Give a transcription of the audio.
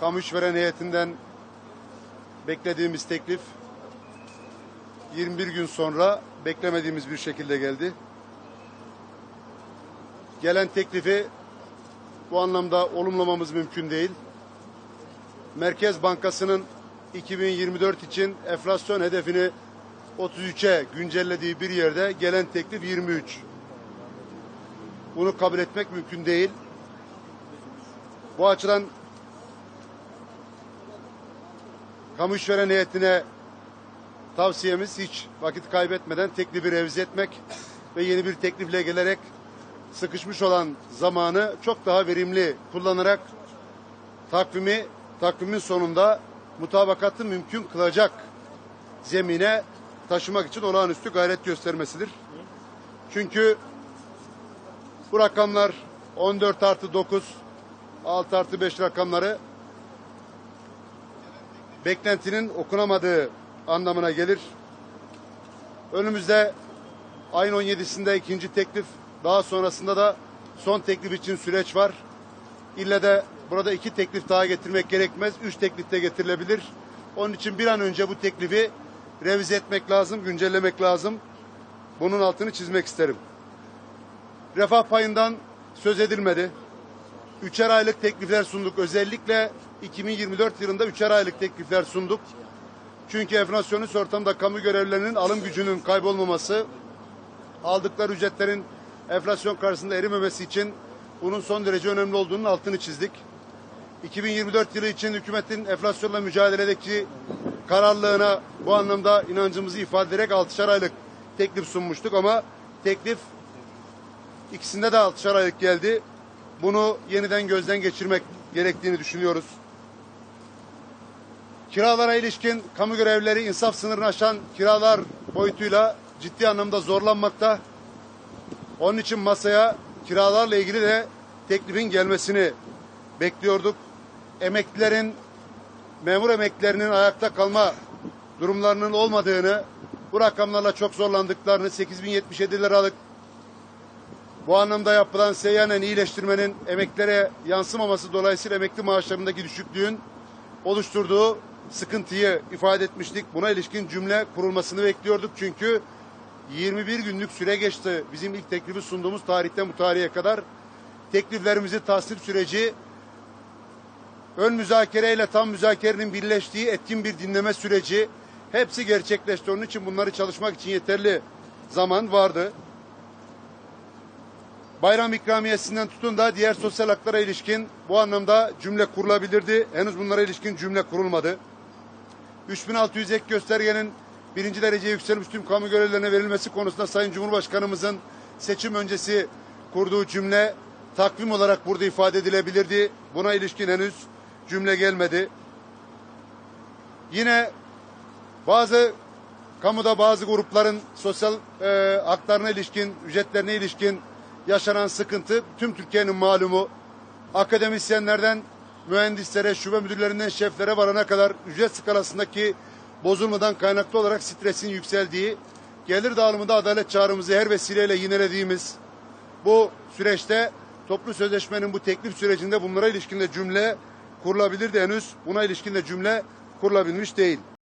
kamu işveren heyetinden beklediğimiz teklif 21 gün sonra beklemediğimiz bir şekilde geldi. Gelen teklifi bu anlamda olumlamamız mümkün değil. Merkez Bankası'nın 2024 için enflasyon hedefini 33'e güncellediği bir yerde gelen teklif 23. Bunu kabul etmek mümkün değil. Bu açıdan kamu işveren heyetine tavsiyemiz hiç vakit kaybetmeden teklifi revize etmek ve yeni bir teklifle gelerek sıkışmış olan zamanı çok daha verimli kullanarak takvimi takvimin sonunda mutabakatı mümkün kılacak zemine taşımak için olağanüstü gayret göstermesidir. Çünkü bu rakamlar 14 artı 9, 6 artı 5 rakamları beklentinin okunamadığı anlamına gelir. Önümüzde ayın 17'sinde ikinci teklif, daha sonrasında da son teklif için süreç var. İlle de burada iki teklif daha getirmek gerekmez. Üç teklif de getirilebilir. Onun için bir an önce bu teklifi revize etmek lazım, güncellemek lazım. Bunun altını çizmek isterim. Refah payından söz edilmedi. Üçer aylık teklifler sunduk. Özellikle 2024 yılında üçer aylık teklifler sunduk. Çünkü enflasyonist ortamda kamu görevlilerinin alım gücünün kaybolmaması, aldıkları ücretlerin enflasyon karşısında erimemesi için bunun son derece önemli olduğunun altını çizdik. 2024 yılı için hükümetin enflasyonla mücadeledeki kararlılığına bu anlamda inancımızı ifade ederek 6'şar aylık teklif sunmuştuk ama teklif ikisinde de 6'şar aylık geldi. Bunu yeniden gözden geçirmek gerektiğini düşünüyoruz. Kiralara ilişkin kamu görevlileri insaf sınırını aşan kiralar boyutuyla ciddi anlamda zorlanmakta. Onun için masaya kiralarla ilgili de teklifin gelmesini bekliyorduk. Emeklilerin, memur emeklilerinin ayakta kalma durumlarının olmadığını, bu rakamlarla çok zorlandıklarını, 8077 liralık bu anlamda yapılan seyyanen iyileştirmenin emeklilere yansımaması dolayısıyla emekli maaşlarındaki düşüklüğün oluşturduğu sıkıntıyı ifade etmiştik. Buna ilişkin cümle kurulmasını bekliyorduk çünkü 21 günlük süre geçti bizim ilk teklifi sunduğumuz tarihten bu tarihe kadar. Tekliflerimizi tasnif süreci ön müzakereyle tam müzakerenin birleştiği etkin bir dinleme süreci hepsi gerçekleşti. Onun için bunları çalışmak için yeterli zaman vardı. Bayram ikramiyesinden tutun da diğer sosyal haklara ilişkin bu anlamda cümle kurulabilirdi. Henüz bunlara ilişkin cümle kurulmadı. 3600 ek göstergenin birinci derece yükselmiş tüm kamu görevlilerine verilmesi konusunda Sayın Cumhurbaşkanımızın seçim öncesi kurduğu cümle takvim olarak burada ifade edilebilirdi. Buna ilişkin henüz cümle gelmedi. Yine bazı kamuda bazı grupların sosyal e, haklarına ilişkin, ücretlerine ilişkin yaşanan sıkıntı tüm Türkiye'nin malumu. Akademisyenlerden mühendislere, şube müdürlerinden şeflere varana kadar ücret skalasındaki bozulmadan kaynaklı olarak stresin yükseldiği, gelir dağılımında adalet çağrımızı her vesileyle yinelediğimiz bu süreçte toplu sözleşmenin bu teklif sürecinde bunlara ilişkin de cümle kurulabilirdi henüz buna ilişkin de cümle kurulabilmiş değil.